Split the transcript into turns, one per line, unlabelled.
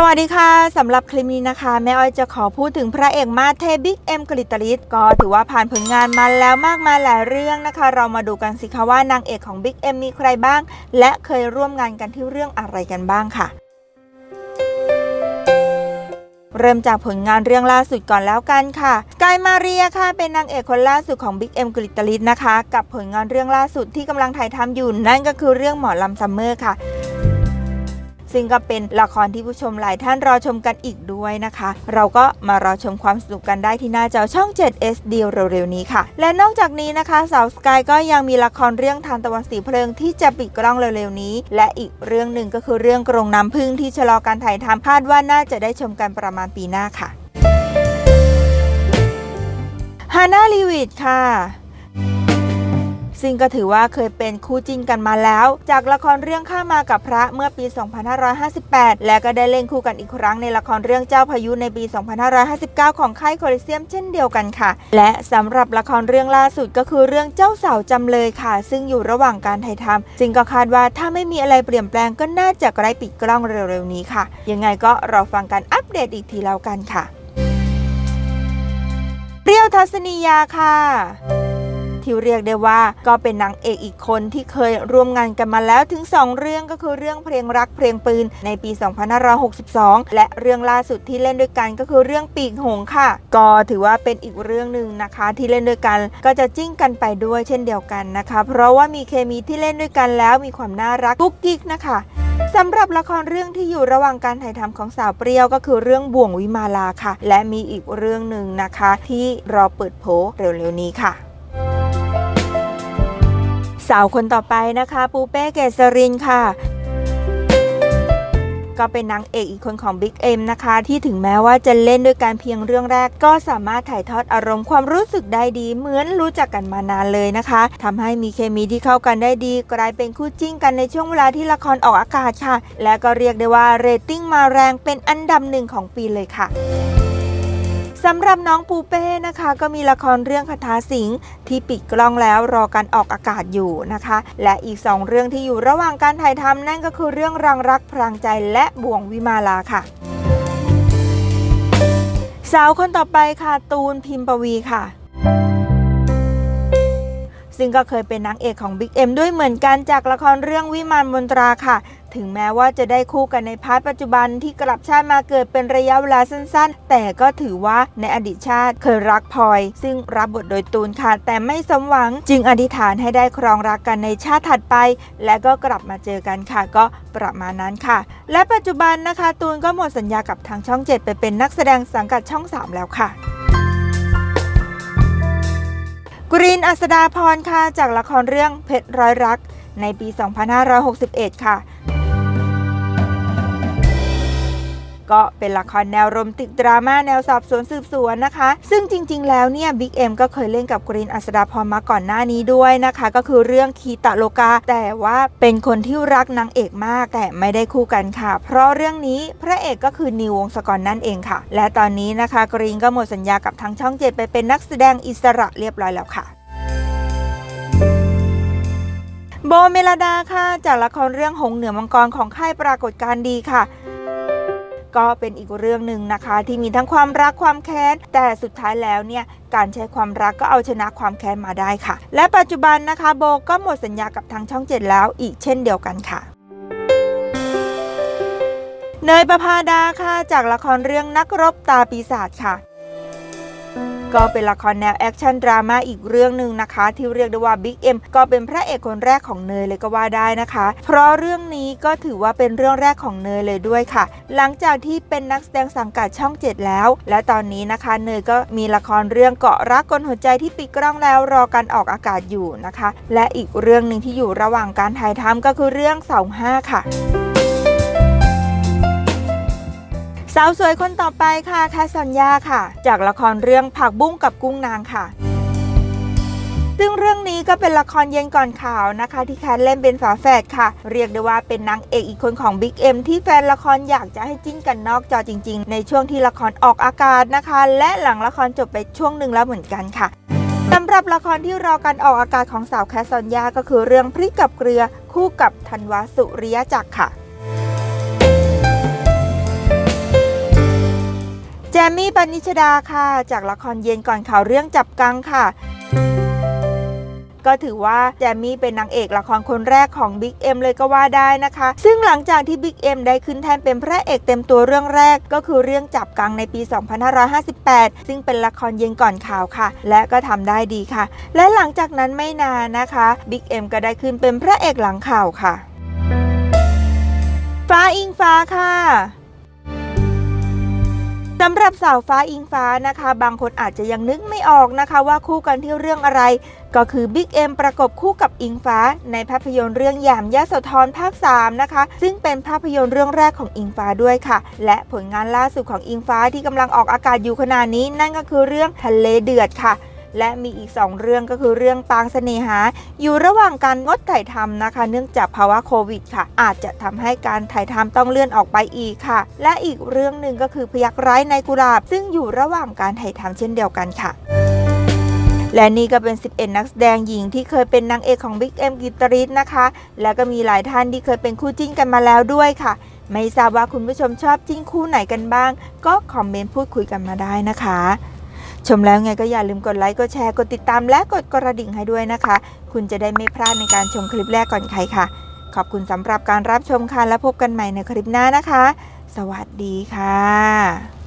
สวัสดีค่ะสำหรับคลิปนี้นะคะ แม่อ้อยจะขอพูดถึงพระเอกมาเทบิ๊กเอ็มกลิตริศก็ถือว่าผ่านผลงานมาแล้วมากมายหลายเรื่องนะคะ เรามาดูกันสิคะว่านางเอกของบิ๊กเอ็มมีใครบ้าง และเคยร่วมงานกันที่เรื่องอะไรกันบ้างค่ะ เริ่มจากผลงานเรื่องล่าสุดก่อนแล้วกันค่ะกายมาเรียค่ะเป็นนางเอกคนล่าสุดของ Big M กลิตลิศนะคะ กับผลงานเรื่องล่าสุดที่กำลังถ่ายทำอยู่นั่นก็คือเรื่องหมอลำซัมเมอร์ค่ะ ซึ่งก็เป็นละครที่ผู้ชมหลายท่านรอชมกันอีกด้วยนะคะ เราก็มารอชมความสนุกกันได้ที่หน้าจอช่อง 7 SD เร็วๆนี้ค่ะ และนอกจากนี้นะคะสาวสกายก็ยังมีละครเรื่องทานตะวันสีเพลิงที่จะปิดกล้องเร็วๆนี้ และอีกเรื่องหนึ่งก็คือเรื่องกรงน้ำพึ่งที่ชะลอการถ่ายทำคาดว่าน่าจะได้ชมกันประมาณปีหน้าค่ะฮาน่าลีวิดค่ะ ซึ่งก็ถือว่าเคยเป็นคู่จิ้นกันมาแล้ว จากละครเรื่องข้ามากับพระเมื่อปี 2558 และก็ได้เล่นคู่กันอีกครั้งในละครเรื่องเจ้าพายุในปี 2559 ของค่ายโคลิเซียมเช่นเดียวกันค่ะ และสำหรับละครเรื่องล่าสุดก็คือเรื่องเจ้าสาวจำเลยค่ะ ซึ่งอยู่ระหว่างการถ่ายทำซึ่งก็คาดว่าถ้าไม่มีอะไรเปลี่ยนแปลงก็น่าจะใกล้ปิดกล้องเร็วๆนี้ค่ะ ยังไงก็รอฟังกันอัปเดตอีกทีแล้วกันค่ะ เปรี้ยวทัศนียาค่ะ ที่เรียกได้ว่า ก็เป็นนางเอกอีกคนที่เคยร่วมงานกันมาแล้วถึง 2 เรื่องก็คือเรื่องเพลงรักเพลงปืนในปี 2562 และเรื่องล่าสุดที่เล่นด้วยกันก็คือเรื่องปีกหงส์ค่ะ ก็ถือว่าเป็นอีกเรื่องหนึ่งนะคะ ที่เล่นด้วยกันก็จะจิ้งกันไปด้วยเช่นเดียวกันนะคะ เพราะว่ามีเคมีที่เล่นด้วยกันแล้วมีความน่ารักกุ๊กกิ๊กนะคะสำหรับละครเรื่องที่อยู่ระหว่างการถ่ายทำของสาวเปรี้ยวก็คือเรื่องบ่วงวิมาลาค่ะ และมีอีกเรื่องหนึ่งนะคะ ที่รอเปิดโผเร็วๆนี้ค่ะ สาวคนต่อไปนะคะ ปูเป้เกษรินค่ะ ก็เป็นนางเอกอีกคนของ Big M นะคะ ที่ถึงแม้ว่าจะเล่นด้วยการเพียงเรื่องแรก ก็สามารถถ่ายทอดอารมณ์ความรู้สึกได้ดี เหมือนรู้จักกันมานานเลยนะคะทำให้มีเคมีที่เข้ากันได้ดี กลายเป็นคู่จิ้นกันในช่วงเวลาที่ละครออกอากาศค่ะ และก็เรียกได้ว่าเรตติ้งมาแรงเป็นอันดับหนึ่งของปีเลยค่ะ สำหรับน้องปูเป้นะคะ ก็มีละครเรื่องคาถาสิงที่ปิดกล้องแล้วรอการออกอากาศอยู่นะคะ และอีก 2 เรื่องที่อยู่ระหว่างการถ่ายทำนั่นก็คือเรื่องรังรักพรางใจและบ่วงวิมาลาค่ะสาวคนต่อไปค่ะตูนพิมพ์ปวีค่ะ ซึ่งก็เคยเป็นนางเอกของ Big M ด้วยเหมือนกันจากละครเรื่องวิมานมนตราค่ะ ถึงแม้ว่าจะได้คู่กันในพาร์ทปัจจุบันที่กลับชาติมาเกิดเป็นระยะเวลาสั้นๆ แต่ก็ถือว่าในอดีตชาติเคยรักพลอย ซึ่งรับบทโดยตูนค่ะ แต่ไม่สมหวังจึงอธิษฐานให้ได้ครองรักกันในชาติถัดไป และก็กลับมาเจอกันค่ะ ก็ประมาณนั้นค่ะ และปัจจุบันนะคะ ตูนก็หมดสัญญากับทางช่อง 7 ไปเป็นนักแสดงสังกัดช่อง 3 แล้วค่ะ กรีนอัสดาพรค่ะ จากละครเรื่องเพชรร้อยรัก ในปี 2561 ค่ะ ก็เป็นละครแนวโรแมนติกดราม่าแนวสอบสวนสืบสวนนะคะ ซึ่งจริง ๆ แล้วเนี่ยบิ๊กเอ็มก็เคยเล่นกับกรีนอัสดาพรมาก่อนหน้านี้ด้วยนะคะ ก็คือเรื่องคีตะโลกา แต่ว่าเป็นคนที่รักนางเอกมากแต่ไม่ได้คู่กันค่ะ เพราะเรื่องนี้พระเอกก็คือนิววงศกรนั่นเองค่ะ และตอนนี้นะคะกรีนก็หมดสัญญากับทางช่องเจ็ดไปเป็นนักแสดงอิสระเรียบร้อยแล้วค่ะโบเมลดาค่ะ จากละครเรื่องหงเหนือมังกรของค่ายปรากฏการณ์ดีค่ะ ก็เป็นอีกเรื่องหนึ่งนะคะ ที่มีทั้งความรักความแค้น แต่สุดท้ายแล้วเนี่ยการใช้ความรักก็เอาชนะความแค้นมาได้ค่ะ และปัจจุบันนะคะโบก็หมดสัญญากับทางช่องเจ็ดแล้วอีกเช่นเดียวกันค่ะเนยประพาดาค่ะ จากละครเรื่องนักรบตาปีศาจค่ะ ก็เป็นละครแนวแอคชั่นดราม่าอีกเรื่องหนึ่งนะคะ ที่เรียกได้ว่า Big M ก็เป็นพระเอกคนแรกของเนยเลยก็ว่าได้นะคะ เพราะเรื่องนี้ก็ถือว่าเป็นเรื่องแรกของเนยเลยด้วยค่ะ หลังจากที่เป็นนักแสดงสังกัดช่อง 7 แล้ว และตอนนี้นะคะเนยก็มีละครเรื่องเกาะรักกลหัวใจที่ปิดกล้องแล้วรอการออกอากาศอยู่นะคะ และอีกเรื่องหนึ่งที่อยู่ระหว่างการถ่ายทำก็คือเรื่องเสาห้าค่ะาวสวยคนต่อไปค่ะแคสัญญาค่ะ จากละครเรื่องผักบุ้งกับกุ้งนางค่ะ ซึ่งเรื่องนี้ก็เป็นละครเย็นก่อนข่าวนะคะ ที่แคทเล่นเป็นฝาแฝดค่ะ เรียกได้ว่าเป็นนางเอกอีกคนของ Big M ที่แฟนละครอยากจะให้จิ้นกันนอกจอจริง ๆ ในช่วงที่ละครออกอากาศนะคะ และหลังละครจบไปช่วงหนึ่งแล้วเหมือนกันค่ะสำหรับละครที่รอการออกอากาศของสาวแคสซอนยาก็คือเรื่องพริกกับเกลือคู่กับธันวาสุริยจักรค่ะ มมี่ปณิชดาค่ะ จากละครเย็นก่อนข่าวเรื่องจับกังค่ะ ก็ถือว่าแจมมี่เป็นนางเอกละครคนแรกของบิ๊กเอ็มเลยก็ว่าได้นะคะ ซึ่งหลังจากที่บิ๊กเอ็มได้ขึ้นแทนเป็นพระเอกเต็มตัวเรื่องแรก ก็คือเรื่องจับกังในปี 2558 ซึ่งเป็นละครเย็นก่อนข่าวค่ะ และก็ทำได้ดีค่ะ และหลังจากนั้นไม่นานนะคะบิ๊กเอ็มก็ได้ขึ้นเป็นพระเอกหลังข่าวค่ะ ฟ้าอิงฟ้าค่ะ สำหรับสาวฟ้าอิงฟ้านะคะ บางคนอาจจะยังนึกไม่ออกนะคะ ว่าคู่กันที่เรื่องอะไร ก็คือบิ๊กเอ็มประกบคู่กับอิงฟ้า ในภาพยนตร์เรื่องยามยะโสธรภาค 3 นะคะ ซึ่งเป็นภาพยนตร์เรื่องแรกของอิงฟ้าด้วยค่ะ และผลงานล่าสุดของอิงฟ้าที่กำลังออกอากาศอยู่ขณะนี้ นั่นก็คือเรื่องทะเลเดือดค่ะ และมีอีก 2 เรื่องก็คือเรื่องปางเสน่หา อยู่ระหว่างการงดถ่ายทำนะคะ เนื่องจากภาวะโควิดค่ะ อาจจะทำให้การถ่ายทำต้องเลื่อนออกไปอีกค่ะ และอีกเรื่องหนึ่งก็คือพยักร้ายในกุหลาบ ซึ่งอยู่ระหว่างการถ่ายทำเช่นเดียวกันค่ะและนี่ก็เป็น 11 นักแสดงหญิงที่เคยเป็นนางเอกของ Big M กิตริศนะคะ แล้วก็มีหลายท่านที่เคยเป็นคู่จิ้นกันมาแล้วด้วยค่ะ ไม่ทราบว่าคุณผู้ชมชอบจิ้นคู่ไหนกันบ้าง ก็คอมเมนต์พูดคุยกันมาได้นะคะ ชมแล้วไงก็อย่าลืมกดไลค์กดแชร์กดติดตามและกดกระดิ่งให้ด้วยนะคะ คุณจะได้ไม่พลาดในการชมคลิปแรกก่อนใครค่ะ ขอบคุณสำหรับการรับชมค่ะและพบกันใหม่ในคลิปหน้านะคะ สวัสดีค่ะ